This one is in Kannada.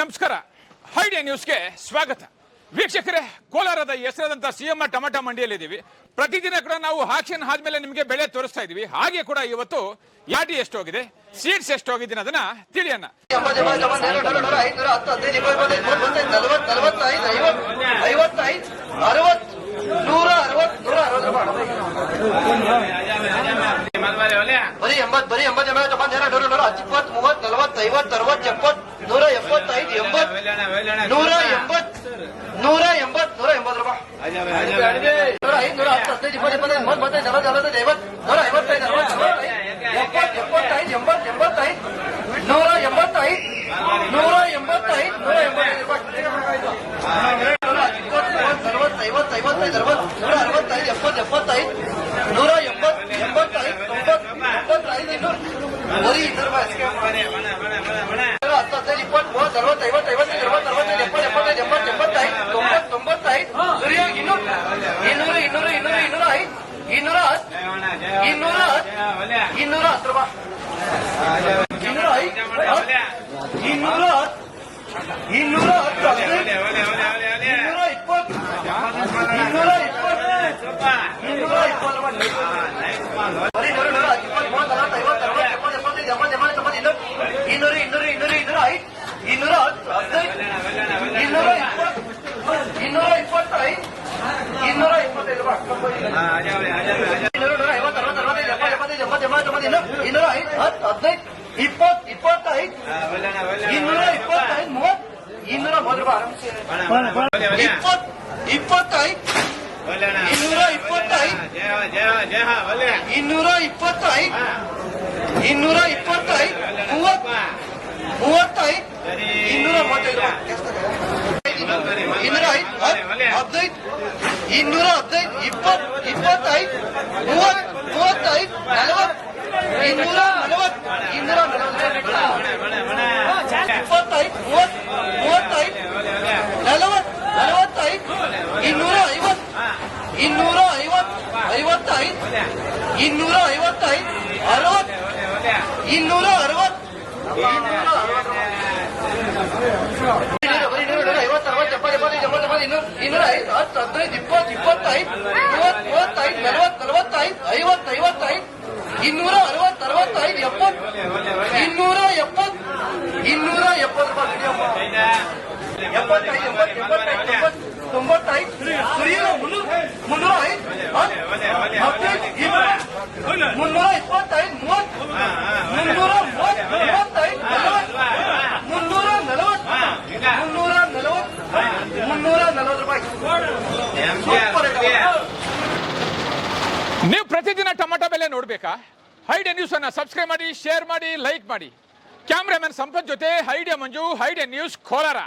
ನಮಸ್ಕಾರ ಹೈಡಿಯಾ ನ್ಯೂಸ್ಗೆ ಸ್ವಾಗತ ವೀಕ್ಷಕರೇ ಕೋಲಾರದ ಹೆಸರಾದಂತ ಸಿಎಂ ಟೊಮೆಟೊ ಮಂಡಿಯಲ್ಲಿದ್ದೀವಿ ಪ್ರತಿದಿನ ಕೂಡ ನಾವು ಆಕ್ಷನ್ ಆದ್ಮೇಲೆ ನಿಮಗೆ ಬೆಳೆ ತೋರಿಸ್ತಾ ಇದೀವಿ ಹಾಗೆ ಕೂಡ ಇವತ್ತು ಯಾಟಿ ಎಷ್ಟು ಹೋಗಿದೆ ಸೀಡ್ಸ್ ಎಷ್ಟು ಹೋಗಿದ್ದೀನಿ ಅದನ್ನ ತಿಳಿಯೋಣ ಬರೀ ಎಂಬತ್ತು ಬರೀ ಎಂಬತ್ತು ಎಂಬತ್ತು ನೂರು ಹತ್ತು ಇಪ್ಪತ್ತು ಮೂವತ್ತು ನಲವತ್ತು ಐವತ್ತು ಅರವತ್ತು ಎಪ್ಪತ್ತು ನೂರ ಎಂಬತ್ತು ನೂರ ಎಂಬತ್ತು ನೂರ ಎಂಬತ್ತು ರೂಪಾಯಿ ನೂರ ಐದು ನೂರ ಹತ್ತು ಹದಿನೈದು ಇಪ್ಪತ್ತು ಇಪ್ಪತ್ತೈದು ಮೂವತ್ತು ಮೂವತ್ತೈದು ನಲವತ್ತು ನಲವತ್ತೈದು ಐವತ್ತು ನೂರ ಐವತ್ತೈದು ಅರವತ್ತು ಅರವತ್ತೈದು ಎಪ್ಪತ್ತು ಎಪ್ಪತ್ತೈದು ಎಂಬತ್ತು ಎಂಬತ್ತೈದು ನೂರ ಎಂಬತ್ತೈದು ನೂರ ಎಂಬತ್ತೈದು ನೂರ ಎಂಬತ್ತೈದು ರೂಪಾಯಿ ನಲವತ್ತು ಐವತ್ತು ಐವತ್ತೈದು ಅರವತ್ತು ನೂರ ಅರವತ್ತೈದು ಎಪ್ಪತ್ತು ಎಪ್ಪತ್ತೈದು ನೂರ ಎಂಬತ್ತು ಎಂಬತ್ತೈದು ತೊಂಬತ್ತು ಎಪ್ಪತ್ತೈದು ಇನ್ನೂರು ಬರೀ ಇನ್ನೂರು ರೂಪಾಯಿ ಹದಿನೈದು ಇಪ್ಪತ್ತು ಮೂವತ್ತು ಅರವತ್ತು ಐವತ್ತು ಐವತ್ತೈದು ಅರವತ್ತು ಅರವತ್ತೈದು ಎಪ್ಪತ್ತು ಎಪ್ಪತ್ತೈದು ಎಂಬತ್ತು ಎಂಬತ್ತೈದು ತೊಂಬತ್ತು ತೊಂಬತ್ತೈದು ಸರಿಯಾ ಇನ್ನೂರು ಇನ್ನೂರು ಇನ್ನೂರು ಇನ್ನೂರು ಇನ್ನೂರ ಐದು ಇನ್ನೂರ ಹತ್ತು ಇನ್ನೂರ ಹತ್ತು ಇನ್ನೂರ ಹತ್ತು ರೂಪಾಯಿ ಇನ್ನೂರ ಐದು ಇನ್ನೂರ ಹತ್ತು ಇನ್ನೂರ ಹತ್ತು ಇನ್ನೂರ ಇಪ್ಪತ್ತು ಇನ್ನೂರ ಇಪ್ಪತ್ತು ಇನ್ನೂರ ಇಪ್ಪತ್ತು ರೂಪಾಯಿ ಬರೀ ನೂರು ನೂರ ಇಪ್ಪತ್ತು ಮೂವತ್ತು ನಲವತ್ತು ಐವತ್ತು ಅರವತ್ತು ಎಪ್ಪತ್ತು ಎಪ್ಪತ್ತೈದು ಎಂಬತ್ತು ಎಂಬತ್ತು ತೊಂಬತ್ತು ಇನ್ನೂರು ಇನ್ನೂರು ಇನ್ನೂರು ಇನ್ನೂರು ಇನ್ನೂರ ಐದು ಇನ್ನೂರ ಹತ್ತು ಹದಿನೈದು ಇನ್ನೂರ ಇಪ್ಪತ್ತು ಇನ್ನೂರ ಇಪ್ಪತ್ತೈದು ಇನ್ನೂರ ಇಪ್ಪತ್ತೈದು ಇನ್ನೂರು ನೂರ ಐವತ್ತು ಅರವತ್ತು ಇನ್ನೂರು ಐದು ಹದಿನೈದು ಇಪ್ಪತ್ತು ಇಪ್ಪತ್ತೈದು ಇನ್ನೂರ ಇಪ್ಪತ್ತೈದು ಮೂವತ್ತು ಇನ್ನೂರ ಇಪ್ಪತ್ತು ಇಪ್ಪತ್ತೈದು ಇನ್ನೂರ ಇಪ್ಪತ್ತೈದು ಇನ್ನೂರ ಇಪ್ಪತ್ತೈದು ಇನ್ನೂರ ಇಪ್ಪತ್ತೈದು ಮೂವತ್ತು ಮೂವತ್ತೈದು ಇನ್ನೂರ ಮೂವತ್ತೈದು ಇನ್ನೂರ ಐದು ಹದಿನೈದು ಇನ್ನೂರ ಹದಿನೈದು ಇಪ್ಪತ್ತು ಇಪ್ಪತ್ತೈದು, ಮೂವತ್ತು, ಮೂವತ್ತೈದು, ನಲವತ್ತು ಇನ್ನೂರ ನಲವತ್ತು ಇನ್ನೂರ ನಲವತ್ತು ಇಪ್ಪತ್ತೈದು, ಮೂವತ್ತು, ಮೂವತ್ತೈದು, ನಲವತ್ತು, ನಲವತ್ತೈದು ಇನ್ನೂರ ಐವತ್ತು ಇನ್ನೂರ ಐವತ್ತು ಐವತ್ತೈದು ಇನ್ನೂರ ಐವತ್ತೈದು ಅರವತ್ತು ಇನ್ನೂರ ಅರವತ್ತು ಇನ್ನೂರ ಅರವತ್ತು ಬರೀ ನೂರು, ನೂರ ಐವತ್ತು ಅರವತ್ತು ಎಪ್ಪತ್ತು ಎಪ್ಪತ್ತೈದು ಎಂಬತ್ತು ಎಂಬತ್ತು ಇನ್ನೂರು ಇನ್ನೂರ ಐದು, ಹತ್ತು, ಹದಿನೈದು, ಇಪ್ಪತ್ತು, ಇಪ್ಪತ್ತೈದು, ಮೂವತ್ತು, ಮೂವತ್ತೈದು, ನಲವತ್ತು, ನಲವತ್ತೈದು, ಐವತ್ತು, ಐವತ್ತೈದು, ಇನ್ನೂರ ಅರವತ್ತು, ಅರವತ್ತೈದು, ಎಪ್ಪತ್ತು, ಇನ್ನೂರ ಎಪ್ಪತ್ತು ಇನ್ನೂರ ಎಪ್ಪತ್ತು ರೂಪಾಯಿ ಹಿಡಿಯಪ್ಪ. ಎಪ್ಪತ್ತೈದು ಎಂಬತ್ತು ಎಂಬತ್ತೈದು ತೊಂಬತ್ತು ತೊಂಬತ್ತೈದು ಸುರಿಯೋ ಮುನ್ನೂರು ಮುನ್ನೂರ ಐದು ಹತ್ತು ಹದಿನೈದು ಇಪ್ಪತ್ತು ಮುನ್ನೂರ ಇಪ್ಪತ್ತೈದು ಮೂವತ್ತು ಮುನ್ನೂರ ಮೂವತ್ತು ಮೂವತ್ತೈದು ನಲವತ್ತು ಮುನ್ನೂರ ನಲವತ್ತು ಮುನ್ನೂರ ನಲವತ್ತು ಮುನ್ನೂರ ನಲವತ್ತು ರೂಪಾಯಿ ಸೂಪರ್ ಐಟಮ್. ನೀವು ಪ್ರತಿದಿನ ಟೊಮೆಟೊ ಬೆಲೆ ನೋಡಬೇಕಾ? ಹೈಡಿಯಾ ನ್ಯೂಸ್ ಅನ್ನ ಸಬ್ಸ್ಕ್ರೈಬ್ ಮಾಡಿ ಶೇರ್ ಮಾಡಿ ಲೈಕ್ ಮಾಡಿ. ಕ್ಯಾಮ್ರಾಮನ್ ಸಂಪತ್ ಜೊತೆ ಹೈಡಿಯಾ ಮಂಜು ಹೈಡಿಯಾ ನ್ಯೂಸ್ ಕೋಲಾರ.